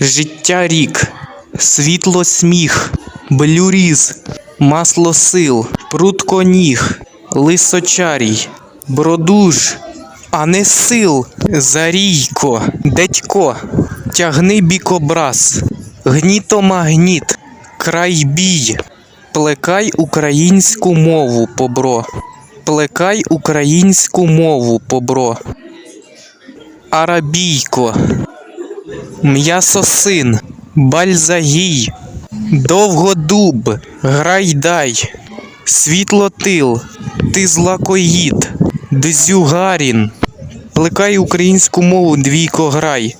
Життя рік, світло сміх, блюріз, масло сил, прутко ніг, лисочарій, бродуж, а не сил, зарійко, дядько, тягни бікобраз, гнітомагніт, крайбій, плекай українську мову, побро, плекай українську мову, побро, арабійко. М'ясосин, бальзагій, довгодуб, грайдай, світлотил, ти злакоїд, дзюгарін. Плекай українську мову двійко грай.